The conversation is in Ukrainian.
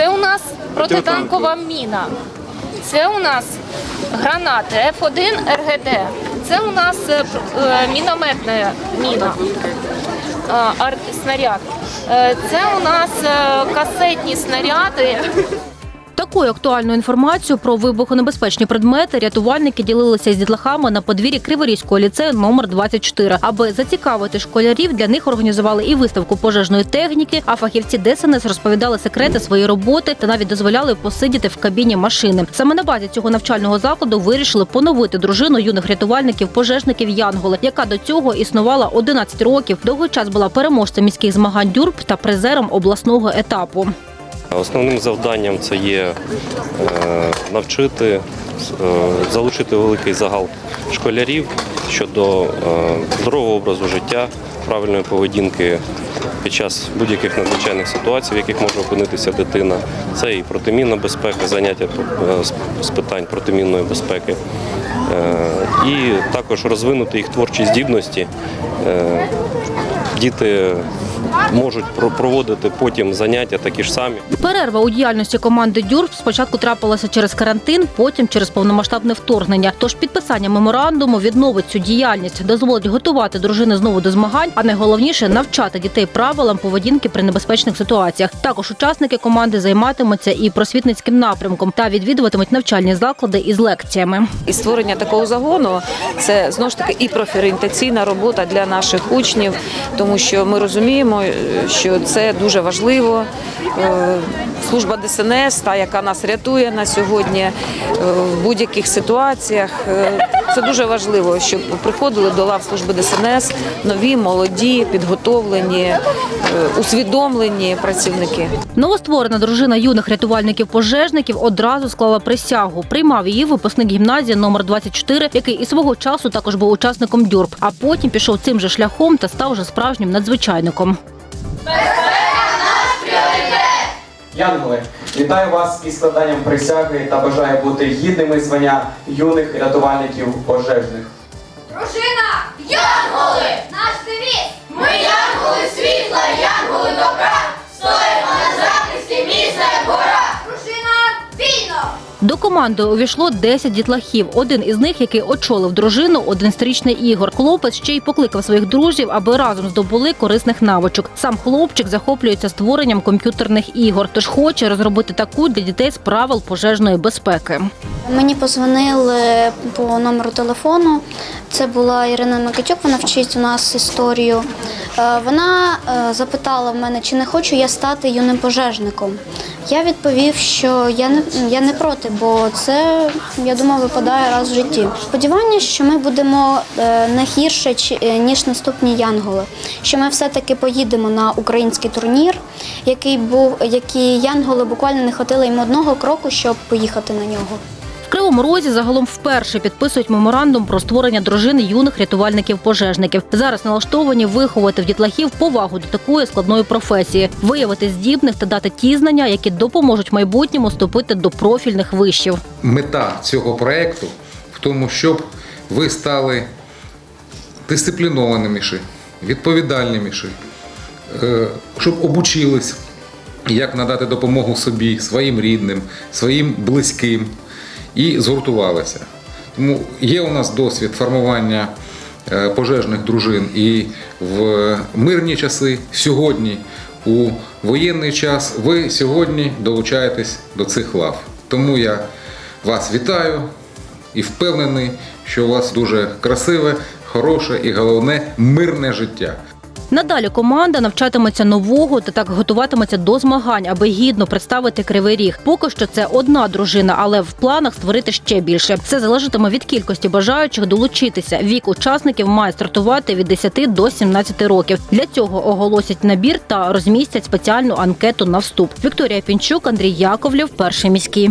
Це у нас протитанкова міна. Це у нас гранати F1 РГД. Це у нас е, е, мінометна міна. снаряд. Е, Це у нас касетні снаряди. Такою актуальною інформацією про вибухонебезпечні предмети рятувальники ділилися із дітлахами на подвір'ї Криворізького ліцею номер 24. Аби зацікавити школярів, для них організували і виставку пожежної техніки. А фахівці ДСНС розповідали секрети своєї роботи та навіть дозволяли посидіти в кабіні машини. Саме на базі цього навчального закладу вирішили поновити дружину юних рятувальників пожежників Янголи, яка до цього існувала 11 років. Довгий час була переможцем міських змагань дюрб та призером обласного етапу. Основним завданням це є е, навчити, е, залучити великий загал школярів щодо е, здорового образу життя, правильної поведінки під час будь-яких надзвичайних ситуацій, в яких може опинитися дитина. Це і протимінна безпека, заняття з- питань протимінної безпеки. І також розвинути їх творчі здібності. Діти можуть про- проводити потім заняття такі ж самі. Перерва у діяльності команди Дюрб спочатку трапилася через карантин, потім через повномасштабне вторгнення. Тож підписання меморандуму відновить цю діяльність, дозволить готувати дружини знову до змагань, а найголовніше навчати дітей правилам поведінки при небезпечних ситуаціях. Також учасники команди займатимуться і просвітницьким напрямком та відвідуватимуть навчальні заклади із лекціями. І створення такого загону це знову ж таки і профорієнтаційна робота для наших учнів, тому що ми розуміємо, що це дуже важливо. Е, Служба ДСНС, та яка нас рятує на сьогодні е, в будь-яких ситуаціях. е, Це дуже важливо, щоб приходили до лав служби ДСНС нові, молоді, підготовлені, усвідомлені працівники. Новостворена дружина юних рятувальників-пожежників одразу склала присягу. Приймав її випускник гімназії номер 24, який і свого часу також був учасником дюрб, а потім пішов цим же шляхом та став вже справжнім надзвичайником. Янголи, вітаю вас із складанням присяги та бажаю бути гідними звання юних рятувальників пожежних. До команди увійшло 10 дітлахів. Один із них, який очолив дружину, 11-річний Ігор. Хлопець ще й покликав своїх друзів, аби разом здобули корисних навичок. Сам хлопчик захоплюється створенням комп'ютерних ігор, тож хоче розробити таку для дітей з правил пожежної безпеки. Мені позвонили по номеру телефону. Це була Ірина Микитюк, вона вчить у нас історію. Е, Вона е, запитала в мене, чи не хочу я стати юним пожежником. Я відповів, що я не, я не проти, бо це, я думаю, випадає раз в житті. Сподівання, що ми будемо е, не гірше, ніж наступні янголи. Що ми все-таки поїдемо на український турнір, який був, які янголи буквально не ходили йому одного кроку, щоб поїхати на нього. Кривому Розі загалом вперше підписують меморандум про створення дружини юних рятувальників-пожежників. Зараз налаштовані виховати в дітлахів повагу до такої складної професії, виявити здібних та дати ті знання, які допоможуть в майбутньому вступити до профільних вишів. мета цього проєкту в тому, щоб ви стали дисциплінованіші, відповідальніші, е, щоб обучились, як надати допомогу собі, своїм рідним, своїм близьким і згуртувалися. Тому є у нас досвід формування е, пожежних дружин і в мирні часи, сьогодні, у воєнний час, ви сьогодні долучаєтесь до цих лав. Тому я вас вітаю і впевнений, що у вас дуже красиве, хороше і головне мирне життя. Надалі команда навчатиметься нового та так готуватиметься до змагань, аби гідно представити кривий ріг. Поки що це одна дружина, але в планах створити ще більше. Все залежатиме від кількості бажаючих долучитися. Вік учасників має стартувати від 10 до 17 років. Для цього оголосять набір та розмістять спеціальну анкету на вступ. Вікторія Пінчук, Андрій Яковлів, перший міський.